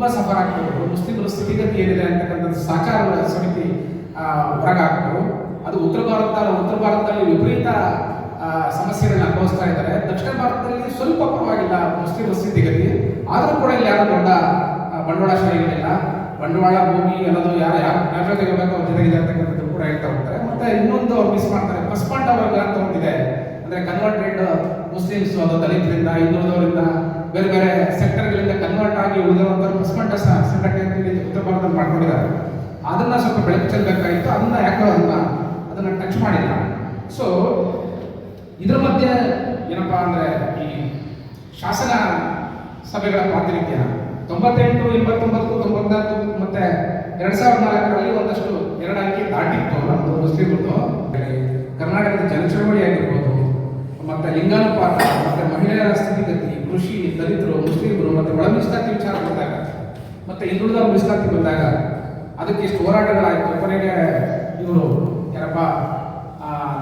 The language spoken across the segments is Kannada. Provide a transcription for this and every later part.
ತುಂಬ ಸಫರ್ ಆಗ್ತಿದ್ರು ಮುಸ್ಲಿಮರ ಸ್ಥಿತಿಗತಿ ಏನಿದೆ ಅಂತಕ್ಕಂಥದ್ದು ಸಹಕಾರ ಸಮಿತಿ ಆ, ಹೊರಗಾಕ್ತು ಅದು ಉತ್ತರ ಭಾರತ ಉತ್ತರ ಭಾರತದಲ್ಲಿ ವಿಪರೀತ ಸಮಸ್ಯೆಗಳನ್ನು ಅನುಭವಿಸ್ತಾ ಇದ್ದಾರೆ. ದಕ್ಷಿಣ ಭಾರತದಲ್ಲಿ ಸ್ವಲ್ಪ ಪರವಾಗಿಲ್ಲ ಮುಸ್ಲಿಮರ ಸ್ಥಿತಿಗತಿ. ಆದರೂ ಕೂಡ ಇಲ್ಲಿ ಯಾರು ದೊಡ್ಡ ಬಂಡವಾಳ ಬಂಡವಾಳಶಾಹಿಗಳಿಲ್ಲ. ಬಂಡವಾಳ ಭೂಮಿ ಅನ್ನೋದು ಯಾರು ಯಾರು ಜೊತೆ ಇರಬೇಕು ಅವ್ರ ಜೊತೆಗಿದೆ ಅಂತಕ್ಕಂಥದ್ದು ಕೂಡ ಹೇಳ್ತಾ ಹೋಗ್ತಾರೆ. ಮತ್ತೆ ಇನ್ನೊಂದು ಅವ್ರು ಮಿಸ್ ಮಾಡ್ತಾರೆ ಪಸ್ಪಾಂಡ ವರ್ಗ ಅಂತ ಒಂದಿದೆ. ಅಂದ್ರೆ ಕನ್ವರ್ಟೆಡ್ ಮುಸ್ಲಿಮ್ಸ್ ಅದು ದಲಿತರಿಂದ ಹಿಂದುಳಿದವರಿಂದ ಬೇರೆ ಬೇರೆ ಸೆಕ್ಟರ್ಗಳಿಂದ ಕನ್ವರ್ಟ್ ಆಗಿ ಉಳಿದಿರುವಂಥವ್ರು ಪಸ್ಪಂಡ ಸಂಘಟನೆ ಉತ್ತರ ಭಾರತದಲ್ಲಿ ಮಾಡ್ಕೊಂಡಿದ್ದಾರೆ. ಅದನ್ನ ಸ್ವಲ್ಪ ಬೆಳಕು ಚೆಲ್ಲಬೇಕಾಗಿತ್ತು, ಅದನ್ನ ಯಾಕೋ ಅದನ್ನ ಅದನ್ನ ಟಚ್ ಮಾಡಿಲ್ಲ. ಸೊ ಇದ್ರ ಮಧ್ಯೆ ಏನಪ್ಪಾ ಅಂದ್ರೆ ಈ ಶಾಸನ ಸಭೆಗಳ ಪ್ರಾತಿನಿಧ್ಯ. ತೊಂಬತ್ತೆಂಟು, ಎಂಬತ್ತೊಂಬತ್ತು ತೊಂಬತ್ನಾಲ್ಕು ಮತ್ತೆ ಎರಡ್ ಸಾವಿರದ ನಾಲ್ಕರಲ್ಲಿ ಒಂದಷ್ಟು ಎರಡು ಅಂಕಿ ದಾಟಿತ್ತು ನಮ್ಮದು ಮುಸ್ಲಿಮರದು ಕರ್ನಾಟಕದ ಜನಚಳವಳಿ ಆಗಿರ್ಬೋದು, ಮತ್ತೆ ಲಿಂಗಾನುಪಾತ ಮಹಿಳೆಯರ ಸ್ಥಿತಿಗತಿ, ಕೃಷಿ, ದಲಿತರು, ಮುಸ್ಲಿಮರು ಮತ್ತೆ ಒಳ ಮೀಸಲಾತಿ ವಿಚಾರ ಬಂದಾಗ, ಮತ್ತು ಹಿಂದುಳಿದ ಮೀಸಲಾತಿ ಬಂದಾಗ ಅದಕ್ಕೆ ಇಷ್ಟು ಹೋರಾಟಗಳಾಯಿತು? ಕೊನೆಗೆ ಇವರು ಯಾರಪ್ಪ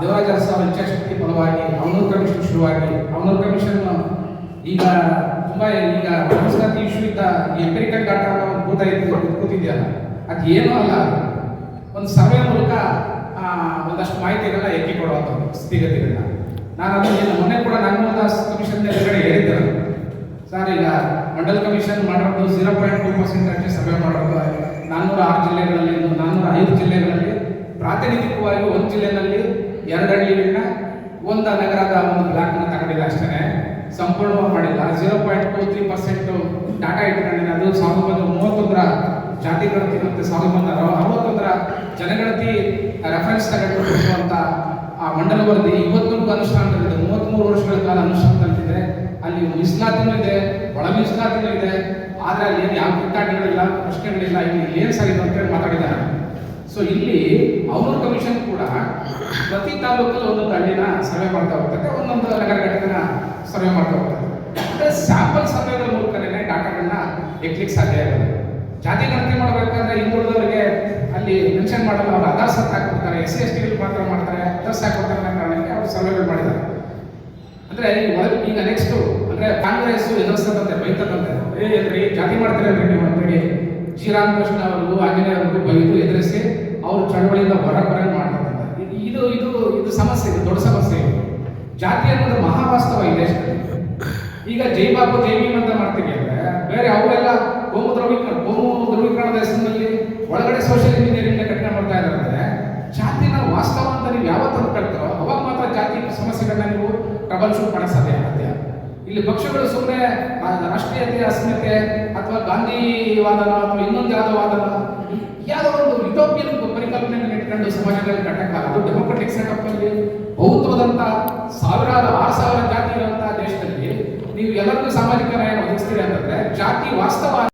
ದೇವರಾಜ ಅರಸು ಅವರ ಇಚ್ಛಾಶಕ್ತಿ ಫಲವಾಗಿ ಅವನೂರು ಕಮಿಷನ್ ಶುರುವಾಗಿ, ಅವನೂರು ಕಮಿಷನ್ ಈಗ ತುಂಬಾ ಈಗ ಮೀಸಲಾತಿ ಇಶ್ಯೂ ಇದ್ದ ಎಂಪೆರಿಕಲ್ ಡಾಟಾ ಇದ್ದು ಕೂತಿದೆಯಲ್ಲ, ಅದು ಏನೂ ಅಲ್ಲ. ಒಂದು ಸರ್ವೆ ಮೂಲಕ ಒಂದಷ್ಟು ಮಾಹಿತಿಗಳನ್ನ ಎಕ್ಕಿ ಕೊಡುವಂಥದ್ದು ಸ್ಥಿತಿಗತಿಗಳನ್ನ. ನಾನು ಅದನ್ನ ಮೊನ್ನೆ ಕೂಡ ನಾಗಮೋದಾಸ್ ಕಮಿಷನ್ ಎದುರುಗಡೆ ಹೇಳಿದ್ದೆ ನಾನು. ಸರ್ ಈಗ ಮಂಡಲ್ ಕಮಿಷನ್ ಮಾಡಿರೋದು ಜೀರೋ ಪಾಯಿಂಟ್ ಟೂ ಪರ್ಸೆಂಟ್ ಅಷ್ಟೇ ಸಭೆ ಮಾಡೋದು ನಾನ್ನೂರ ಆರು ಜಿಲ್ಲೆಗಳಲ್ಲಿ ನಾನ್ನೂರ ಐದು ಜಿಲ್ಲೆಗಳಲ್ಲಿ ಪ್ರಾತಿನಿಧಿಕವಾಗಿ ಒಂದು ಜಿಲ್ಲೆನಲ್ಲಿ ಎರಡು ಹಳ್ಳಿಗಳನ್ನ ಒಂದು ನಗರದ ಒಂದು ಬ್ಲಾಕ್ನ ತಗೊಂಡಿಲ್ಲ ಅಷ್ಟೇ. ಸಂಪೂರ್ಣವಾಗಿ ಮಾಡಿಲ್ಲ. Zero point two three percent data ಇಟ್ಕೊಂಡಿಲ್ಲ ಅದು ಸಾವಿರದ ಒಂಬೈನೂರ ಮೂವತ್ತೊಂದರ ಜಾತಿ ಗಣತಿ ಮತ್ತೆ ಸಾವಿರದ ಒಂಬೈನೂರ ಅರವತ್ತೊಂದರ ಜನಗಣತಿ ರೆಫರೆನ್ಸ್ ತಗೊಂಡಿರುವಂತ ಆ ಮಂಡಲ ವರದಿ ಇವತ್ತಿಗೂ ಅನುಷ್ಠಾನದಲ್ಲಿದೆ. ಮೂವತ್ತ್ಮೂರು ವರ್ಷಗಳ ಕಾಲ ಅನುಷ್ಠಾನದಲ್ಲಿದೆ. ಅಲ್ಲಿ ಮೀಸಲಾತಿನೂ ಇದೆ, ಒಳ ಮೀಸಲಾತಿನೂ ಇದೆ, ಆದರೆ ಅಲ್ಲಿ ಏನು ಯಾವ ಕಿತ್ತಾಟಗಳಿಲ್ಲ, ಪ್ರಶ್ನೆಗಳಿಲ್ಲ, ಇಲ್ಲಿ ಏನು ಸರಿ ಅಂತ ಮಾತಾಡಿದ್ದಾರೆ. ಸೊ ಇಲ್ಲಿ ಅವ್ರ ಕಮಿಷನ್ ಕೂಡ ಪ್ರತಿ ತಾಲೂಕಲ್ಲಿ ಒಂದೊಂದು ಹಳ್ಳಿನ ಸರ್ವೆ ಮಾಡ್ತಾ ಹೋಗ್ತಾರೆ, ಒಂದೊಂದು ನಗರ ಘಟಕನ ಸರ್ವೆ ಮಾಡ್ತಾ ಹೋಗ್ತಾರೆ. ಅಂದ್ರೆ ಸ್ಯಾಂಪಲ್ ಸರ್ವೆಗಳ ಮೂಲಕನೇ ಡಾಟಾಗಳನ್ನ ಎಕ್ಲಿಕ್ಕೆ ಸಾಧ್ಯ ಆಗುತ್ತೆ ಜಾತಿ ಗಣತಿ ಮಾಡಬೇಕಾದ್ರೆ ಹಿಂದುಳಿದವರಿಗೆ ಅಲ್ಲಿ ಮೆನ್ಷನ್ ಮಾಡಲ್ಲ, ಅವ್ರು ಆಧಾರ್ ಸತ್ ಹಾಕ್ಬಿಡ್ತಾರೆ ಎಸ್ ಸಿ ಎಸ್ ಟಿಗಳು ಮಾತ್ರ ಮಾಡ್ತಾರೆ ಅದರ್ಸ್ ಹಾಕ್ಬಿಡ್ತಾರೆ ಅನ್ನೋ ಕಾರಣಕ್ಕೆ ಅವ್ರು ಸರ್ವೆಗಳು ಮಾಡಿದ್ದಾರೆ ಅಂದ್ರೆ ಈ ಮೊದಲು ಈಗ ನೆಕ್ಸ್ಟ್ ಅಂದ್ರೆ ಕಾಂಗ್ರೆಸ್ ಎದುರಿಸ್ತಕ್ಕಂತೆ ಬೈತದಂತೆ ಏನ್ರಿ ಜಾತಿ ಮಾಡ್ತೀರಲ್ರಿ ನೀವು ಅಂತೇಳಿ ಶ್ರೀರಾಮಕೃಷ್ಣ ಅವರು, ಆಂಜನೇಯ ಅವ್ರಿಗೂ ಬೈದು ಎದುರಿಸಿ ಅವರು ಚಳವಳಿಯಿಂದ ಹೊರಬರ ಮಾಡ್ತಾರೆ ಇದು ಇದು ಇದು ಸಮಸ್ಯೆ, ಇದು ದೊಡ್ಡ ಸಮಸ್ಯೆ ಇದು. ಜಾತಿ ಅನ್ನೋದು ಮಹಾವಾಸ್ತವ ಇದೆ ಈಗ ಜೈ ಬಾಬು, ಜೈ ಅಂತ ಮಾಡ್ತೀವಿ ಅಂದ್ರೆ ಬೇರೆ ಅವರೆಲ್ಲ ಗೋಮು ದ್ರವೀಕರಣ ಗೋಮು ದ್ರವೀಕರಣದ ಹೆಸರಿನಲ್ಲಿ ಒಳಗಡೆ ಸೋಷಿಯಲ್ ಇಂಜಿನಿಯರಿಂಗ್ ಕಠಿಣ ಮಾಡ್ತಾ ಇದ್ದಾರೆ ಜಾತಿನ ವಾಸ್ತವ ಅಂತ ನೀವು ಯಾವತ್ತು ಅಂದ್ಕೊಳ್ತಾರೋ ಅವಾಗ ಮಾತ್ರ ಜಾತಿ ಸಮಸ್ಯೆಗಳನ್ನ ನೀವು ಟ್ರಬಲ್ ಶೂಟ್ ಸಾಧ್ಯ ಆಗುತ್ತೆ. ಇಲ್ಲಿ ಪಕ್ಷಗಳು ಸುಮ್ಮನೆ ರಾಷ್ಟ್ರೀಯತೆ ಅಸ್ಮಿತೆ ಅಥವಾ ಗಾಂಧಿವಾದನ ಅಥವಾ ಇನ್ನೊಂದು ಯಾವುದೋ ವಾದನ, ಯಾವುದೋ ಒಂದು ಯುಟೋಪಿಯನ್ ಪರಿಕಲ್ಪನೆಯನ್ನು ಇಟ್ಕೊಂಡು ಸಮಾಜದಲ್ಲಿ ಕಟ್ಟಕ್ಕ ಅದು ಡೆಮೊಕ್ರೆಟಿಕ್ ಸೆಟಪ್ ಅಲ್ಲಿ ಬಹುತ್ವದಂತ ಸಾವಿರಾರು, ಆರು ಸಾವಿರ ಜಾತಿ ಇರುವಂತಹ ದೇಶದಲ್ಲಿ ನೀವು ಎಲ್ಲರಿಗೂ ಸಾಮಾಜಿಕ ನ್ಯಾಯ ಒದಗಿಸ್ತೀರಿ ಅಂತಂದ್ರೆ ಜಾತಿ ವಾಸ್ತವ